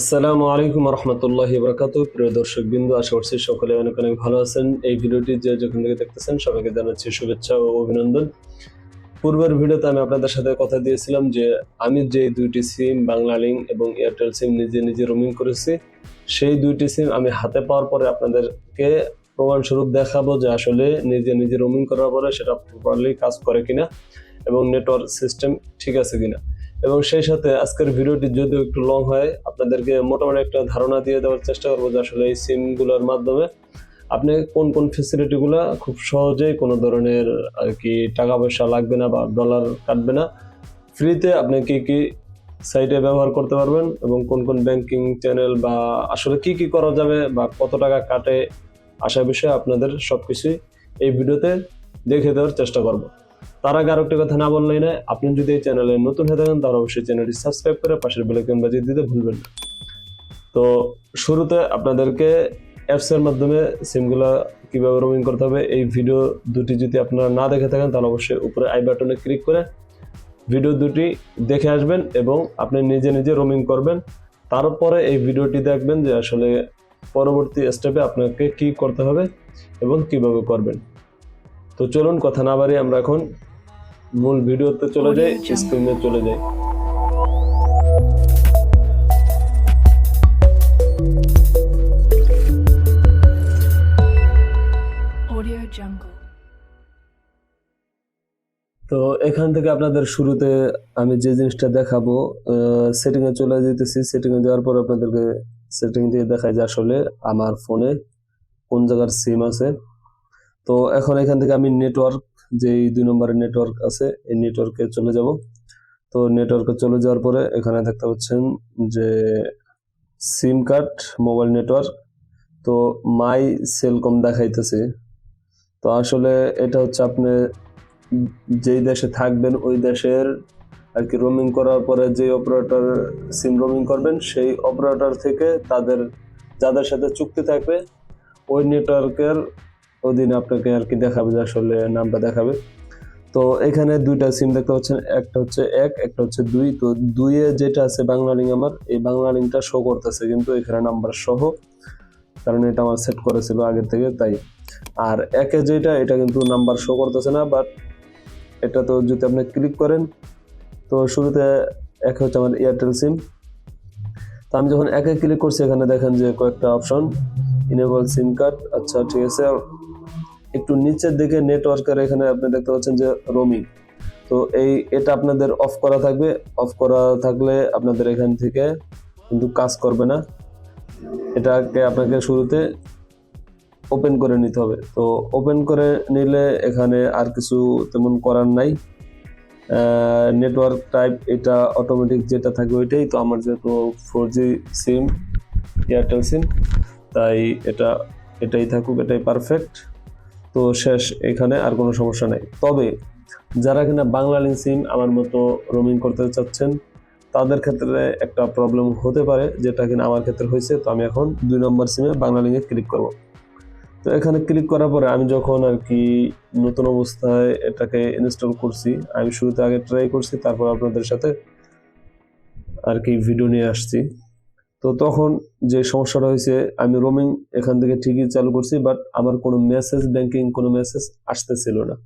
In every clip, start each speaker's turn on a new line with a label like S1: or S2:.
S1: আসসালামু আলাইকুম রহমতুল্লাহ বরকাত প্রিয় দর্শক বিন্দু, আশা করছি সকলে অনেক অনেক ভালো আছেন। এই ভিডিওটি যে যেখান থেকে দেখতেছেন, সবাইকে জানাচ্ছি শুভেচ্ছা ও অভিনন্দন। পূর্বের ভিডিওতে আমি আপনাদের সাথে কথা দিয়েছিলাম যে আমি যে দুইটি সিম, বাংলা লিঙ্ক এবং এয়ারটেল সিম নিজে নিজে রোমিং করেছি, সেই দুইটি সিম আমি হাতে পাওয়ার পরে আপনাদেরকে প্রমাণস্বরূপ দেখাবো যে আসলে নিজে নিজে রোমিং করার পরে সেটা প্রপারলি কাজ করে কিনা এবং নেটওয়ার্ক সিস্টেম ঠিক আছে কিনা। এবং সেই সাথে আজকের ভিডিওটি যদিও একটু লং হয়, আপনাদেরকে মোটামুটি একটা ধারণা দিয়ে দেওয়ার চেষ্টা করব যে আসলে এই সিমগুলোর মাধ্যমে আপনি কোন কোন ফেসিলিটিগুলো খুব সহজেই কোনো ধরনের আর কি টাকা পয়সা লাগবে না বা ডলার কাটবে না। ফ্রিতে আপনি কি কি সাইটে ব্যবহার করতে পারবেন এবং কোন কোন ব্যাংকিং চ্যানেল বা আসলে কি কি করা যাবে বা কত টাকা কাটে আসা বিষয়ে আপনাদের সবকিছুই এই ভিডিওতে দেখে দেওয়ার চেষ্টা করব। তার আগে আরেকটি কথা না বললেই না আপনি যদি এই চ্যানেলে নতুন হয়ে থাকেন, তাহলে অবশ্যই চ্যানেলটি সাবস্ক্রাইব করে পাশের বেলাইকন বাজিয়ে দিতে ভুলবেন না। তো শুরুতে আপনাদেরকে অ্যাপসের মাধ্যমে সিমগুলো কীভাবে রোমিং করতে হবে, এই ভিডিও দুটি যদি আপনারা না দেখে থাকেন, তাহলে অবশ্যই উপরে আই বাটনে ক্লিক করে ভিডিও দুটি দেখে আসবেন এবং আপনি নিজে নিজে রোমিং করবেন। তারপরে এই ভিডিওটি দেখবেন যে আসলে পরবর্তী স্টেপে আপনাকে কি করতে হবে এবং কীভাবে করবেন। তো চলুন কথা না বাড়িয়ে আমরা এখন মূল ভিডিওতে চলে যাই স্ক্রিনে চলে যাই
S2: Jungle.
S1: তো এখান থেকে আপনাদের শুরুতে আমি যে জিনিসটা দেখাবো সেটিং এ চলে যেতেছি। সেটিং এ যাওয়ার পর আপনাদেরকে সেটিং দিয়ে দেখায় যে আসলে আমার ফোনে কোন জায়গার সিম আছে। তো এখন এখান থেকে আমি নেটওয়ার্ক যে দুই নম্বরের নেটওয়ার্ক আছে, এই নেটওয়ার্কে চলে যাব। তো নেটওয়ার্কে চলে যাওয়ার পরে এখানে দেখতে পাচ্ছেন যে সিম কার্ড মোবাইল নেটওয়ার্ক তো মাই সেলকম দেখাইতেছে। তো আসলে এটা হচ্ছে আপনি যেই দেশে থাকবেন, ওই দেশের আর কি রোমিং করার পরে যে অপারেটর সিম রোমিং করবেন, সেই অপারেটর থেকে তাদের, যাদের সাথে চুক্তি থাকবে, ওই নেটওয়ার্কের অধীনে আপনাকে আর কি দেখাবে যে আসলে নামটা দেখাবে। তো এখানে দুইটা সিম দেখতে পাচ্ছেন, একটা হচ্ছে এক, একটা হচ্ছে দুই। তো দুইয়ে যেটা আছে বাংলা লিঙ্ক আমার, এই বাংলা লিঙ্কটা শো করতেছে কিন্তু এখানে নাম্বার সহ, কারণ এটা আমার সেট করেছিল আগের থেকে, তাই। আর একে যেটা, এটা কিন্তু নাম্বার শো করতেছে না বাট এটা তো যদি আপনি ক্লিক করেন, তো শুরুতে এক হচ্ছে আমার এয়ারটেল সিম তো আমি যখন একে ক্লিক করছি, এখানে দেখেন যে কয়েকটা অপশন ইনেবল সিম কার্ড আচ্ছা ঠিক আছে। একটু নিচের দিকে নেটওয়ার্কের এখানে আপনি দেখতে পাচ্ছেন যে রোমিং তো এই, এটা আপনাদের অফ করা থাকবে। অফ করা থাকলে আপনাদের এখান থেকে কিন্তু কাজ করবে না। এটাকে আপনাকে শুরুতে ওপেন করে নিতে হবে। তো ওপেন করে নিলে এখানে আর কিছু তেমন করার নাই। নেটওয়ার্ক টাইপ এটা অটোমেটিক যেটা থাকে ওইটাই। তো আমার যেহেতু ফোর জি সিম এয়ারটেল সিম তাই এটা, এটাই থাকুক, এটাই পারফেক্ট তো শেষ, এখানে আর কোনো সমস্যা নেই। তবে যারা কিনা বাংলা লিঙ্ক সিম আমার মতো রোমিং করতে চাচ্ছেন, তাদের ক্ষেত্রে একটা প্রবলেম হতে পারে, যেটা কিনা আমার ক্ষেত্রে হয়েছে। তো আমি এখন দুই নম্বর সিমে বাংলা লিঙ্কে ক্লিক করব। তো এখানে ক্লিক করার পরে আমি যখন আর কি নতুন অবস্থায় এটাকে ইনস্টল করছি, আমি শুরুতে আগে ট্রাই করছি, তারপর আপনাদের সাথে আর কি ভিডিও নিয়ে আসছি। তো তখন যে সমস্যাটা হয়েছে, আমি রোমিং এখান থেকে ঠিকই চালু করছি বাট আমার কোনো মেসেজ ব্যাংকিং কোনো মেসেজ আসতেছিল না।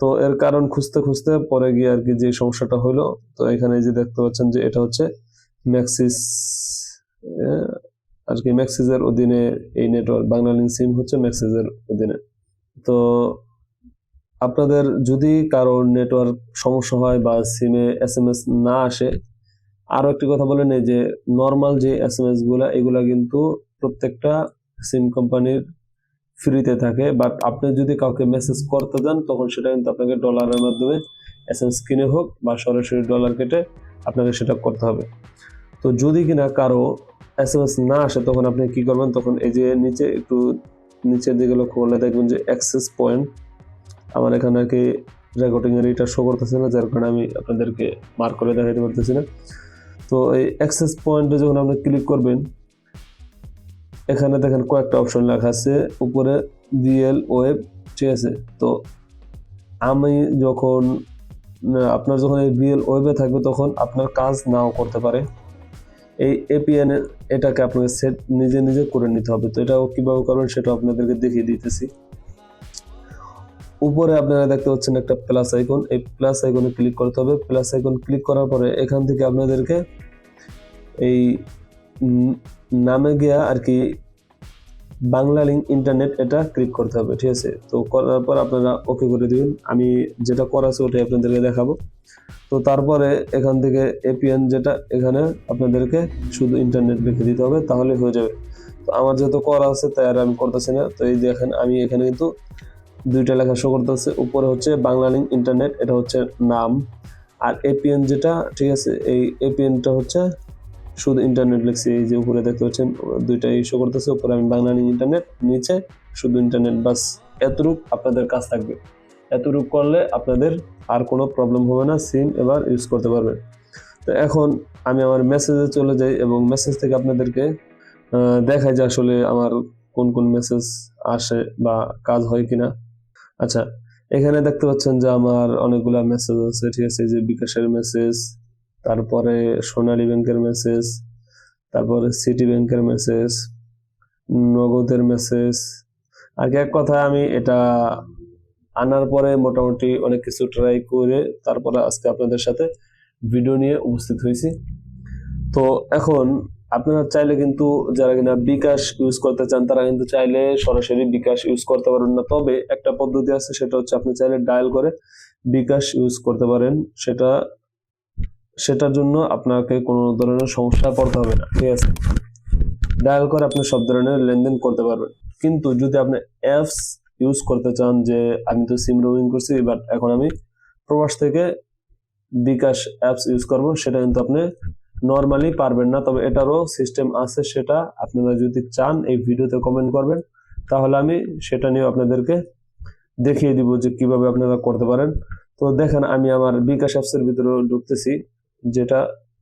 S1: তো এর কারণ খুঁজতে খুঁজতে পরে গিয়ে আর কি যে সমস্যাটা হলো, তো এখানে যে দেখতে পাচ্ছেন যে এটা হচ্ছে ম্যাক্সিস আর কি ম্যাক্সিসের অধীনে এই নেটওয়ার্ক বাংলালিংক সিম হচ্ছে ম্যাক্সিসের অধীনে। তো আপনাদের যদি কারোর নেটওয়ার্ক সমস্যা হয় বা সিমে এস এম এস না আসে আরও একটি কথা বলে নেই যে নর্মাল যে এস এম এসগুলা, এগুলা কিন্তু প্রত্যেকটা সিম কোম্পানির ফ্রিতে থাকে। বাট আপনি যদি কাউকে মেসেজ করতে যান তখন সেটা কিন্তু আপনাকে ডলারের মাধ্যমে এস এম কিনে হোক বা সরাসরি ডলার কেটে আপনাকে সেটা করতে হবে। তো যদি কিনা কারও এস এম এস না আসে, তখন আপনি কি করবেন? তখন এই যে নিচে একটু নিচের দিকে লক্ষ্য করলে দেখবেন যে অ্যাক্সেস পয়েন্ট আমার এখানে আর কি রেকর্ডিং এর এটা শো করতেছে না, যার কারণে আমি আপনাদেরকে মার্ক করে দেখাতে পারতেছি না। তো এই অ্যাক্সেস পয়েন্টে যখন আপনি ক্লিক করবেন, এখানে দেখেন কয়েকটা অপশন লেখা আছে। উপরে বিএল ওয়েব ঠিক আছে? তো আমি যখন আপনার যখন এই বিএল ওয়েবে থাকবে তখন আপনার কাজ নাও করতে পারে। এই এপিএন এটাকে আপনাকে সেট নিজে নিজে করে নিতে হবে। তো এটাও কীভাবে করবেন সেটা আপনাদেরকে দেখিয়ে দিতেছি। উপরে আপনারা দেখতে পাচ্ছেন একটা প্লাস আইকন এই প্লাস আইকনে ক্লিক করতে হবে। প্লাস আইকন ক্লিক করার পরে এখান থেকে আপনাদেরকে এই নামে গিয়া আর কি বাংলা লিঙ্ক ইন্টারনেট এটা ক্লিক করতে হবে, ঠিক আছে? তো করার পর আপনারা ওকে করে দিবেন। আমি যেটা করা আছে ওটাই আপনাদেরকে দেখাবো। তো তারপরে এখান থেকে এপিএন যেটা, এখানে আপনাদেরকে শুধু ইন্টারনেট লিখে দিতে হবে, তাহলে হয়ে যাবে। তো আমার যেহেতু করা আছে, তাই আর আমি করতেছি না। তো এই দেখেন, আমি এখানে কিন্তু দুইটা লেখা শো করতেছে। উপরে হচ্ছে বাংলা লিঙ্ক ইন্টারনেট এটা হচ্ছে নাম। আর এপিএন যেটা, ঠিক আছে, এই এপিএনটা হচ্ছে শুধু ইন্টারনেট লিখছি, এই যে উপরে দেখতে পাচ্ছেন, দুইটাই শো করতেছে, উপরে আমি বাংলা লিঙ্ক ইন্টারনেট নিচে শুধু ইন্টারনেট বাস এতটুক আপনাদের কাজ থাকবে। এতটুক করলে আপনাদের আর কোনো প্রবলেম হবে না সিম এবার ইউজ করতে পারবেন। তো এখন আমি আমার মেসেজে চলে যাই এবং মেসেজ থেকে আপনাদেরকে দেখাই যে আসলে আমার কোন কোন মেসেজ আসে বা কাজ হয় কিনা। আচ্ছা এখানে দেখতে পাচ্ছেন যে আমার অনেকগুলা মেসেজ আছে, ঠিক আছে? যে বিকাশের মেসেজ তারপরে সোনালী ব্যাংকের মেসেজ তারপরে সিটি ব্যাংকের মেসেজ নগদের মেসেজ আগে এক কথা আমি এটা আনার পরে মোটামুটি অনেক কিছু ট্রাই করে তারপরে আজকে আপনাদের সাথে ভিডিও নিয়ে উপস্থিত হয়েছি। তো এখন আপনারা চাইলে কিন্তু যারা কিনা বিকাশ ইউজ করতে চান, তারা কিন্তু চাইলে সরাসরি বিকাশ ইউজ করতে পারেন না। তবে একটা পদ্ধতি আছে, সেটা হচ্ছে আপনি চাইলে ডায়াল করে বিকাশ ইউজ করতে পারেন। সেটা, সেটার জন্য আপনাকে কোনো ধরনের সমস্যা পড়তে হবে না, ঠিক আছে? ডায়াল করে আপনি সব ধরনের লেনদেন করতে পারবেন। কিন্তু যদি আপনি অ্যাপস ইউজ করতে চান, যে আমি তো সিম রোমিং করছি বাট এখন আমি প্রবাস থেকে বিকাশ অ্যাপস ইউজ করব, সেটা কিন্তু আপনি নর্মালি পারবেন না তবে এটারও সিস্টেম আছে সেটা। আপনারা যদি চান এই ভিডিওতে কমেন্ট করবেন তাহলে আমি সেটা নিয়ে আপনাদেরকে দেখিয়ে দিব যে কীভাবে আপনারা করতে পারেন। তো দেখেন আমি আমার বিকাশ অ্যাপসের ভিতরে ঢুকতেছি যেটা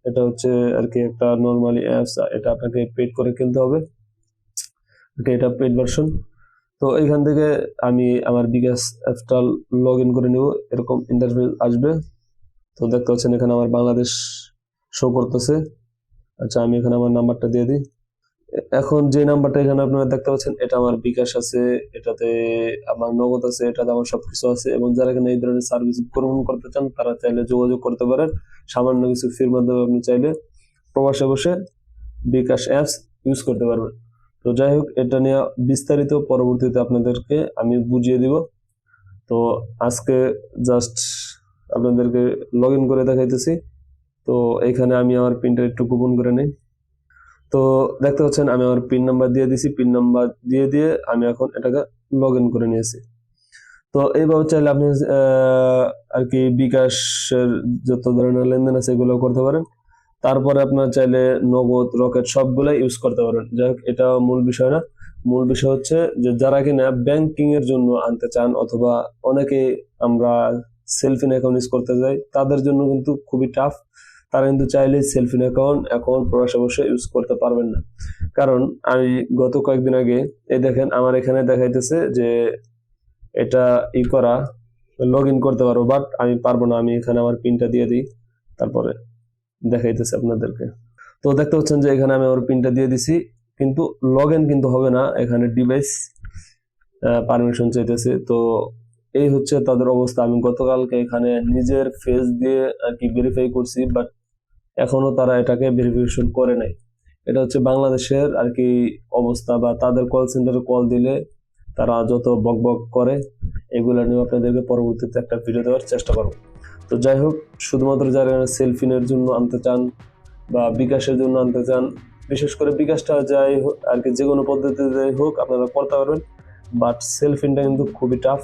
S1: এটা হচ্ছে আর কি একটা নর্মালি অ্যাপস এটা আপনাকে পেড করে কিনতে হবে। Okay, এটা পেড ভার্সন তো এইখান থেকে আমি আমার বিকাশ অ্যাপটা লগ ইন করে নিব এরকম ইন্টারভিউ আসবে। তো দেখতে পাচ্ছেন এখানে আমার বাংলাদেশ করতেছে। আচ্ছা আমি এখানে আমার নাম্বারটা দিয়ে দিই। এখন যে নাম্বারটা এখানে আপনারা দেখতে পাচ্ছেন, এটা আমার বিকাশ আছে, এটাতে আমার নগদ আছে, এটাতে আমার সবকিছু আছে এবং যারা এখানে এই ধরনের সার্ভিস গ্রহণ করতে চান, তারা চাইলে যোগাযোগ করতে পারেন। সামান্য কিছু ফির মাধ্যমে আপনি চাইলে প্রবাসে বসে বিকাশ অ্যাপস ইউজ করতে পারবেন। তো যাই হোক, এটা নিয়ে বিস্তারিত পরবর্তীতে আপনাদেরকে আমি বুঝিয়ে দিব। তো আজকে জাস্ট আপনাদেরকে লগ ইন করে দেখাইতেছি। তো এখানে আমি আমার পিনটা একটু গোপন করে নেই। তো দেখতে পাচ্ছেন, আমি আমার পিন নাম্বার দিয়ে দিছি। পিন নাম্বার দিয়ে দিয়ে আমি এখন এটাকে লগ ইন করে নিয়েছি। তো এইভাবে চাইলে আপনি আর কি বিকাশের যত ধরনের লেনদেন আছে এগুলো করতে পারেন। তারপরে আপনার চাইলে নগদ, রকেট সবগুলাই ইউজ করতে পারেন। যাই হোক এটা মূল বিষয় না। মূল বিষয় হচ্ছে যে যারা কিনা ব্যাংকিং এর জন্য আনতে চান অথবা অনেকে আমরা সেলফিন অ্যাকাউন্ট ইউজ করতে যাই, তাদের জন্য কিন্তু খুবই টাফ তারা কিন্তু চাইলে সেলফিন অ্যাকাউন্ট এখন প্রবাসে অবশ্যই ইউজ করতে পারবেন না। কারণ আমি গত কয়েকদিন আগে এই দেখেন আমার এখানে দেখাইতেছে যে এটা ই করা লগ ইন করতে পারব বাট আমি পারব না, আমি এখানে আমার পিনটা দিয়ে দিই, তারপরে দেখাইতেছে আপনাদেরকে। তো দেখতে পাচ্ছেন যে এখানে আমি আমার পিনটা দিয়ে দিছি, কিন্তু লগ ইন কিন্তু হবে না, এখানে ডিভাইস পারমিশন চাইতেছে। তো এই হচ্ছে তাদের অবস্থা। আমি গতকালকে এখানে নিজের ফেস দিয়ে আর কি ভেরিফাই করছি বাট এখনও তারা এটাকে ভেরিফিকেশন করে নাই। এটা হচ্ছে বাংলাদেশের আর কি অবস্থা বা তাদের কল সেন্টারে কল দিলে তারা যত বক বক করে, এগুলো নিয়ে আপনাদেরকে পরবর্তীতে একটা ভিডিও দেওয়ার চেষ্টা করব। তো যাই হোক, শুধুমাত্র যারা সেলফিনের জন্য আনতে চান বা বিকাশের জন্য আনতে চান, বিশেষ করে বিকাশটা যাই হোক আর কি যে কোনো পদ্ধতিতে হোক আপনারা করতে পারবেন। বাট সেলফিনটা কিন্তু খুবই টাফ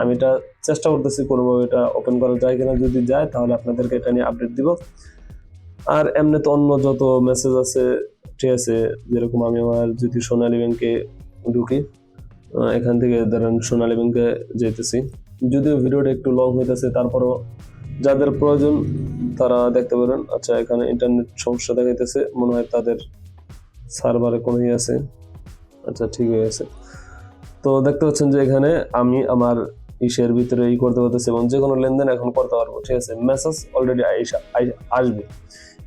S1: আমি এটা চেষ্টা করতেছি কোনোভাবে এটা ওপেন করা যায় কিনা যদি যায়, তাহলে আপনাদেরকে এটা নিয়ে আপডেট দিব। আর এমনি তো অন্য যত মেসেজ আছে, ঠিক আছে, যেরকম আমি আমার যদি সোনালী ব্যাংকে ঢুকি এখান থেকে ধরেন সোনালী ব্যাংকে যেতেছি যদিও ভিডিওটা একটু লং হইতেছে, তারপরও যাদের প্রয়োজন তারা দেখতে পারেন। আচ্ছা এখানে ইন্টারনেট সমস্যা দেখাইতেছে, মনে হয় তাদের সার্ভারে কোনো আছে। আচ্ছা ঠিক হয়ে গেছে। তো দেখতে পাচ্ছেন যে এখানে আমি আমার ইসের ভিতরে ই করতে পারতেছি এবং যে কোনো লেনদেন এখন করতে পারব, ঠিক আছে। মেসেজ অলরেডি আসবে।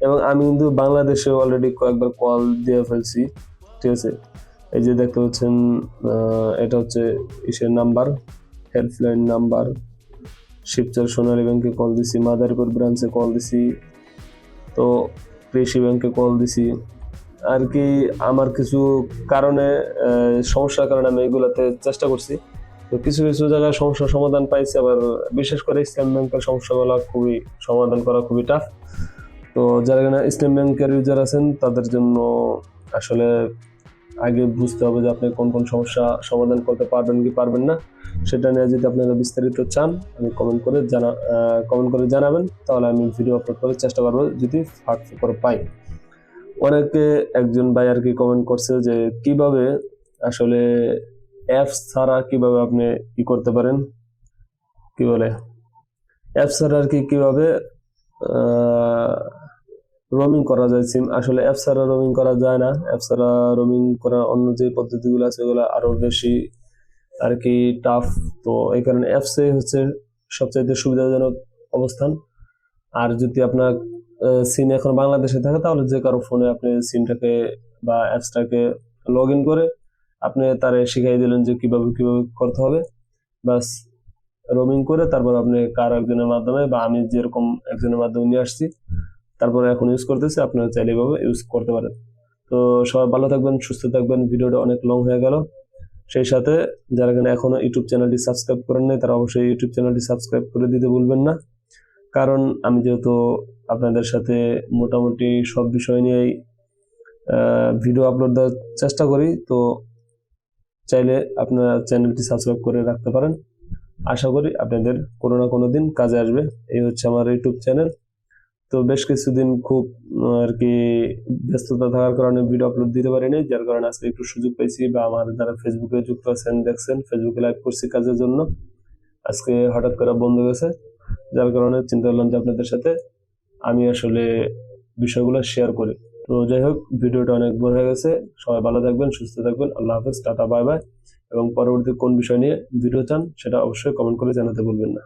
S1: এবং আমি কিন্তু বাংলাদেশে অলরেডি কয়েকবার কল দিয়ে ফেলছি, ঠিক আছে? এই যে দেখতে পাচ্ছেন এটা হচ্ছে ইসের number helpline number Shibchar Sonali ব্যাংকে কল দিছি, মাদারীপুর ব্রাঞ্চে কল দিছি, তো কৃষি ব্যাংকে কল দিছি। আর কি আমার কিছু কারণে সমস্যার কারণে আমি এগুলাতে চেষ্টা করছি। তো কিছু কিছু জায়গায় সমস্যার সমাধান পাইছি, আবার বিশেষ করে ইসলাম ব্যাংকের সমস্যাগুলো খুবই সমাধান করা খুবই টাফ তো যারা কিনা ইসলাম ব্যাংকের ইউজার আছেন, তাদের জন্য আসলে আগে বুঝতে হবে যে আপনি কোন কোন সমস্যা সমাধান করতে পারবেন কি পারবেন না। সেটা নিয়ে যদি আপনারা বিস্তারিত চান, আমি কমেন্ট করে জানা কমেন্ট করে জানাবেন। তাহলে আমি ভিডিও আপলোড করার চেষ্টা করব, যদি ফাঁক করে পাই। অনেকে একজন ভাই আর কি কমেন্ট করছে যে, কীভাবে আসলে অ্যাপস ছাড়া কীভাবে আপনি ই করতে পারেন? কি বলে? অ্যাপস ছাড়া আর কি কীভাবে রোমিং করা যায় সিম আসলে অ্যাপ ছাড়া রোমিং করা যায় না। অ্যাপ ছাড়া রোমিং করার অন্য যে পদ্ধতিগুলো আছে, ওগুলো আরও বেশি আর কি টাফ তো এই কারণে অ্যাপসে হচ্ছে সবচাইতে সুবিধাজনক অবস্থান। আর যদি আপনার সিম এখন বাংলাদেশে থাকে, তাহলে যে কারও ফোনে আপনি সিমটাকে বা অ্যাপসটাকে লগ ইন করে আপনি তারে শিখাই দিলেন যে কীভাবে কীভাবে করতে হবে। বাস রোমিং করে তারপর আপনি কার একজনের মাধ্যমে বা আমি যেরকম একজনের মাধ্যমে নিয়ে আসছি তারপরে এখন ইউজ করতেছি, আপনারা চাইলে এভাবে ইউজ করতে পারেন। তো সবাই ভালো থাকবেন, সুস্থ থাকবেন, ভিডিওটা অনেক লং হয়ে গেল। সেই সাথে যারা কিনা এখনও ইউটিউব চ্যানেলটি সাবস্ক্রাইব করেন নাই, তারা অবশ্যই ইউটিউব চ্যানেলটি সাবস্ক্রাইব করে দিতে ভুলবেন না। কারণ আমি যেহেতু আপনাদের সাথে মোটামুটি সব বিষয় নিয়েই ভিডিও আপলোড দেওয়ার চেষ্টা করি, তো চাইলে আপনারা চ্যানেলটি সাবস্ক্রাইব করে রাখতে পারেন। আশা করি আপনাদের কোনো না কোনো দিন কাজে আসবে। এই হচ্ছে আমার ইউটিউব চ্যানেল তো বেশ কিছুদিন খুব আর কি ব্যস্ততা থাকার কারণে ভিডিও আপলোড দিতে পারিনি, যার কারণে আজকে একটু সুযোগ পাইছি বা আমার যারা ফেসবুকে যুক্ত আছেন, দেখছেন ফেসবুকে লাইভ করছি কাজের জন্য, আজকে হঠাৎ করে বন্ধ গেছে যার কারণে চিন্তা করলাম যে আপনাদের সাথে আমি আসলে বিষয়গুলো শেয়ার করি। তো যাই হোক ভিডিওটা অনেক বড় হয়ে গেছে, সবাই ভালো থাকবেন, সুস্থ থাকবেন, আল্লাহ হাফেজ, টাটা বাই বাই এবং পরবর্তী কোন বিষয় নিয়ে ভিডিও চান, সেটা অবশ্যই কমেন্ট করে জানাতে ভুলবেন না।